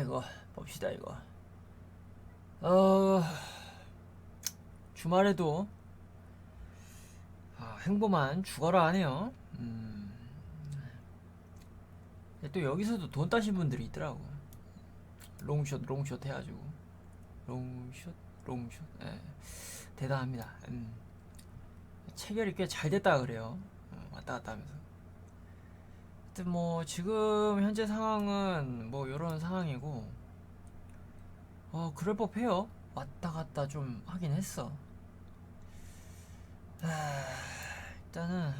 이거. 봅시다 이거. 어 주말에도 아, 행보만 죽어라 하네요. 음. 또 여기서도 돈 따신 분들이 있더라고. 롱숏 롱숏 해가지고. 롱숏 롱숏. 예. 대단합니다. 음. 체결이 꽤 잘 됐다 그래요. 어, 왔다 갔다 하면서 하여튼 뭐 지금 현재 상황은 뭐 이런 상황이고 어 그럴 법해요 왔다 갔다 좀 하긴 했어 아, 일단은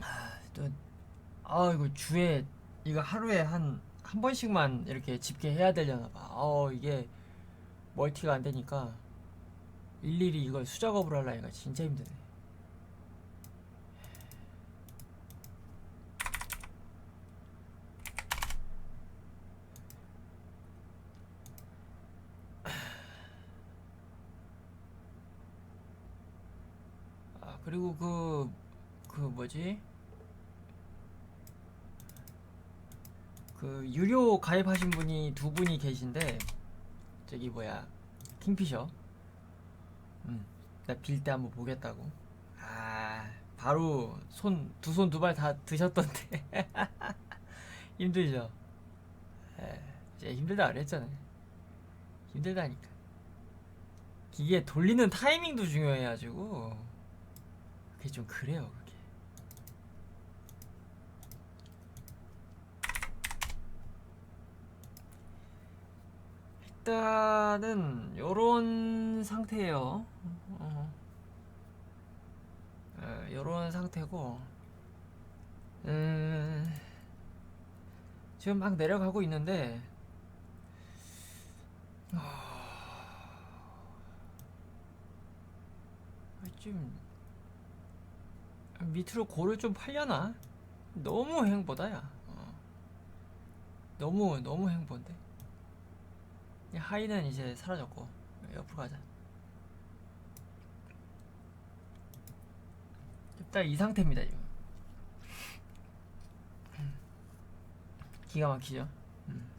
아, 또 아, 이거 주에 이거 하루에 한 한 번씩만 이렇게 집계해야 되려나 봐. 어, 이게 멀티가 안 되니까 일일이 이걸 수작업을 하려니까 진짜 힘드네. 아, 그리고 그, 그 뭐지? 그 유료 가입하신 분이 두 분이 계신데 저기 뭐야 킹피셔. 음, 나 빌 때 한번 보겠다고. 아 바로 손 두 손 두 발 다 드셨던데. 힘들죠? 에, 이제 힘들다 그랬잖아요. 힘들다니까. 기계 돌리는 타이밍도 중요해가지고 그게 좀 그래요 그게 일단은 요런 상태예요. 어. 예, 요런 상태고 음, 지금 막 내려가고 있는데 아, 좀 밑으로 고를 좀 팔려나? 너무 행보다야. 어. 너무 너무 행보인데. 이 하이는 이제 사라졌고 옆으로 가자 딱 이 상태입니다 지금 음. 기가 막히죠 음. 음.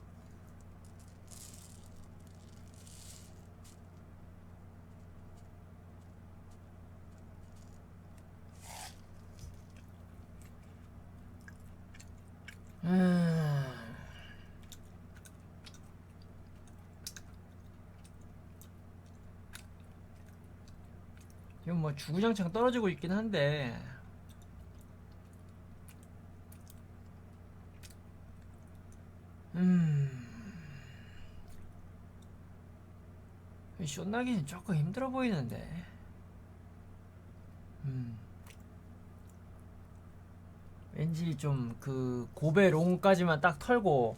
지금 뭐 주구장창 떨어지고 있긴 한데. 음. 쇼나기는 조금 힘들어 보이는데. 음. 왠지 좀 그 고베 롱까지만 딱 털고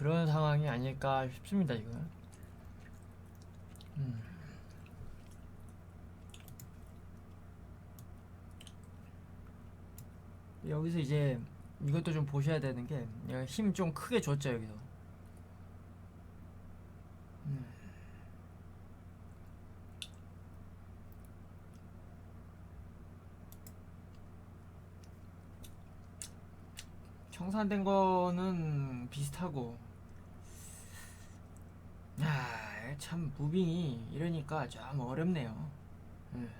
그런 상황이 아닐까 싶습니다 이거. 음. 여기서 이제 이것도 좀 보셔야 되는 게 힘 좀 크게 줬죠 여기서. 음. 청산된 거는 비슷하고 아, 참 무빙이 이러니까 좀 어렵네요. 예.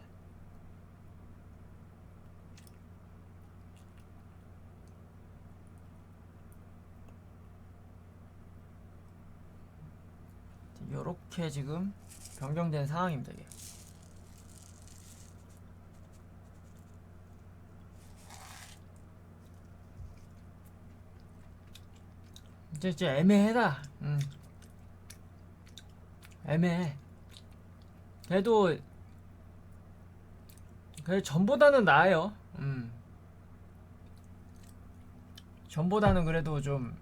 요렇게 지금 변경된 상황입니다. 이제 애매해다. 음. 애매해. 그래도 그래 전보다는 나아요. 음. 전보다는 그래도 좀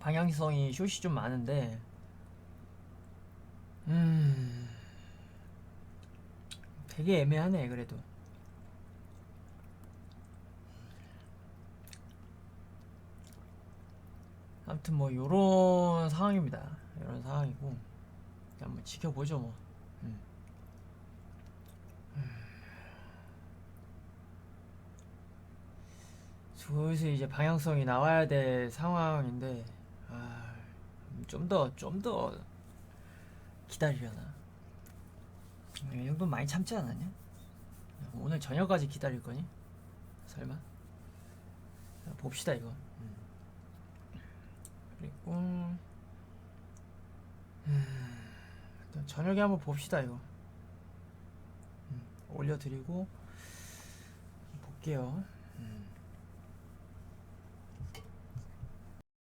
방향성이 숏이 좀 많은데 음. 되게 애매하네 그래도. 아무튼 뭐 요런 상황입니다. 이런 상황이고 한번 지켜보죠 뭐. 음. 슬슬 이제 방향성이 나와야 될 상황인데 아, 좀더 좀 더 기다리려나? 이 정도 많이 참지 않았냐? 오늘 저녁까지 기다릴 거니? 설마? 자, 봅시다 이거. 음. 그리고 음, 저녁에 한번 봅시다 이거. 음, 올려드리고 볼게요. 음.